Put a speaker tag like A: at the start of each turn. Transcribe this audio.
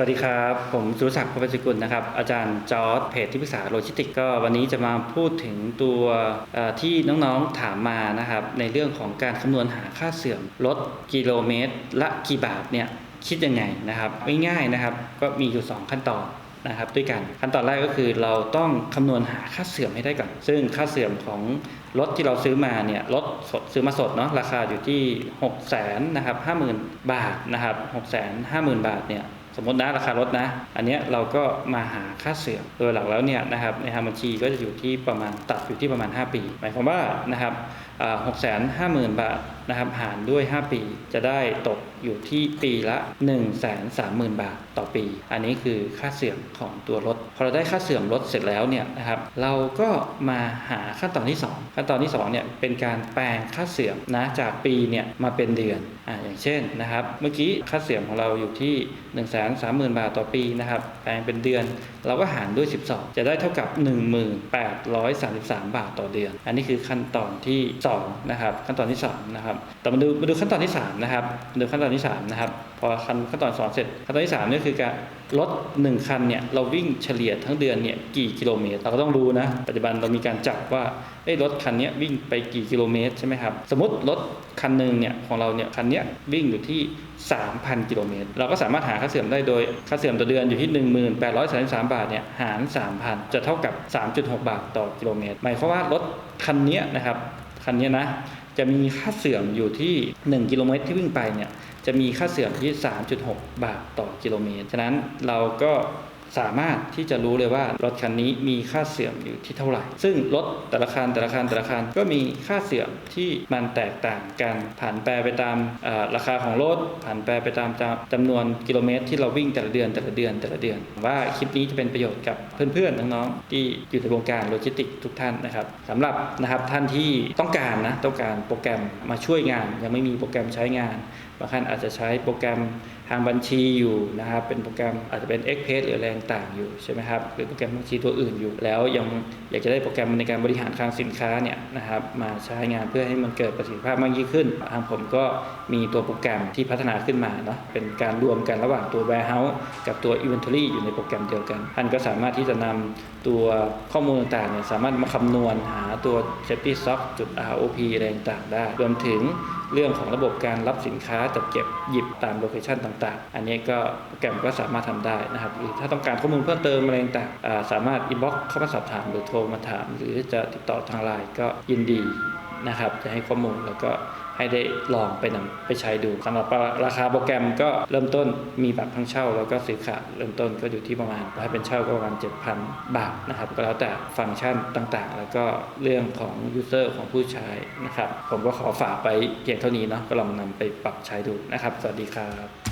A: วัสดีครับ ผมสุรศักดิ์พระสิกุลนะครับ อาจารย์จอร์ดเพจที่ปรึกษาโลจิสติกก็วันนี้จะมาพูดถึงตัวที่น้องๆถามมานะครับ ในเรื่องของการคำนวณหาค่าเสื่อมรถกิโลเมตร ละกี่บาทเนี่ยคิดยังไงนะครับง่ายๆนะครับก็มีอยู่ 2 ขั้นตอนนะครับด้วยกันขั้นตอนแรกก็คือเราต้องคำนวณหาค่าเสื่อมให้ได้ก่อน ซึ่งค่าเสื่อมของรถที่เราซื้อมาเนี่ยรถสดซื้อมาสดเนาะราคาอยู่ที่ 6 0 0 0 0นะครับ50,000บาทนะครับ6 5 0 0 0 0บาทเนี่ย สมมตินะราคารถนะ อันนี้เราก็มาหาค่าเสื่อมโดยหลักแล้วเนี่ยนะครับในทางบัญชีก็จะอยู่ที่ประมาณตัดอยู่ที่ประมาณ 5 ปี หมายความว่านะครับหกแสนห้าหมื่นบาท นะครับหารด้วย 5 ปีจะได้ตกอยู่ที่ปีละ1นึ่งแสนสามหมื่นบาทต่อปี อันนี้คือค่าเสื่อมของตัวรถ พอเราได้ค่าเสื่อมรถเสร็จแล้วเนี่ยนะครับเราก็มาหาขั้นตอนที่ 2 ขั้นตอนที่2เนี่ยเป็นการแปลงค่าเสื่อมนะจากปีเนี่ยมาเป็นเดือนอ่าอย่างเช่นนะครับเมื่อกี้ค่าเสื่อมของเราอยู่ที่1นึ่งแสนสามหมื่นบาทต่อปีนะครับแปลงเป็นเดือนเราก็หารด้วย 12 จะได้เท่ากับ 1833 บาทต่อเดือน อันนี้คือขั้นตอนที่2นะครับขั้นตอนที่3นะครับแต่มาดูมาดูขั้นตอนที่3นะครับดูขั้นตอนที่3นะครับพอขั้นขั้นตอนสอนเสร็จขั้นตอนที่3นี่คือการรถ1คันเนี่ยเราวิ่งเฉลี่ยทั้งเดือนเนี่ยกี่กิโลเมตร เราก็ต้องรู้นะปัจจุบันเรามีการจับว่าเอ้รถคันนี้วิ่งไปกี่กิโลเมตรใช่ไหมครับสมมติรถคันหนึ่งเนี่ยของเราเนี่ยคันนี้วิ่งอยู่ที่ 3,000 กิโลเมตร เราก็สามารถหาค่าเสื่อมได้โดยค่าเสื่อมต่อเดือนอยู่ที่ 1833 บาทเนี่ยหาร 3,000 จะเท่ากับ 3.6 บาทต่อกิโลเมตร หมายความว่ารถคันนี้นะครับคันนี้นะ จะมีค่าเสื่อมอยู่ที่ 1 กิโลเมตรที่วิ่งไปเนี่ยจะมีค่าเสื่อมที่ 3.6 บาทต่อกิโลเมตร ฉะนั้นเราก็ สามารถที่จะรู้เลยว่ารถคันนี้มีค่าเสื่อมอยู่ที่เท่าไหร่ ซึ่งรถแต่ละคันแต่ละคันแต่ละคันก็มีค่าเสื่อมที่มันแตกต่างกันผ่านแปรไปตามราคาของรถผ่านแปรไปตามจำจำนวนกิโลเมตร ที่เราวิ่งแต่ละเดือนแต่ละเดือนแต่ละเดือน ว่าคลิปนี้จะเป็นประโยชน์กับเพื่อนๆน้องๆที่อยู่ในวงการโลจิสติกทุกท่านนะครับสำหรับนะครับท่านที่ต้องการนะต้องการโปรแกรมมาช่วยงาน ยังไม่มีโปรแกรมใช้งานบางท่านอาจจะใช้โปรแกรมทางบัญชีอยู่นะครับเป็นโปรแกรมอาจจะเป็น e x p r e s s หรืออะไรต่างๆ อยู่ใช่ไหมครับหรือโปรแกรมบัญชีตัวอื่นอยู่ แล้วยังอยากจะได้โปรแกรมในการบริหารคลังสินค้าเนี่ยนะครับมาใช้งานเพื่อให้มันเกิดประสิทธิภาพมากยิ่งขึ้นทางผมก็มีตัวโปรแกรมที่พัฒนาขึ้นมาเนาะเป็นการรวมกันระหว่างตัว warehouse กับตัว inventory อยู่ในโปรแกรมเดียวกันท่านก็สามารถที่จะนำตัวข้อมูลต่างๆเนี่ยสามารถมาคำนวณหาตัว safety stock จุด ROP อะไรต่างๆได้รวมถึง เรื่องของระบบการรับสินค้าจัดเก็บหยิบตามโลเคชันต่างๆ อันนี้ก็แกรมก็สามารถทำได้นะครับหรือถ้าต้องการข้อมูลเพิ่มเติมอะไรต่างๆสามารถอินบ็อกเข้ามาสอบถาม หรือโทรมาถาม หรือจะติดต่อทางไลน์ก็ยินดี นะครับ จะให้ข้อมูลแล้วก็ให้ได้ลองไปนำไปใช้ดูสำหรับราคาโปรแกรมก็เริ่มต้นมีแบบทั้งเช่า แล้วก็ซื้อขาดเริ่มต้นก็อยู่ที่ประมาณถ้าเป็นเช่าก็ประมาณ 7,000 บาทนะครับ ก็แล้วแต่ฟังก์ชันต่างๆ แล้วก็เรื่องของยูเซอร์ของผู้ใช้นะครับ ผมก็ขอฝากไปเพียงเท่านี้เนาะก็ลองนำไปปรับใช้ดูนะครับ สวัสดีครับ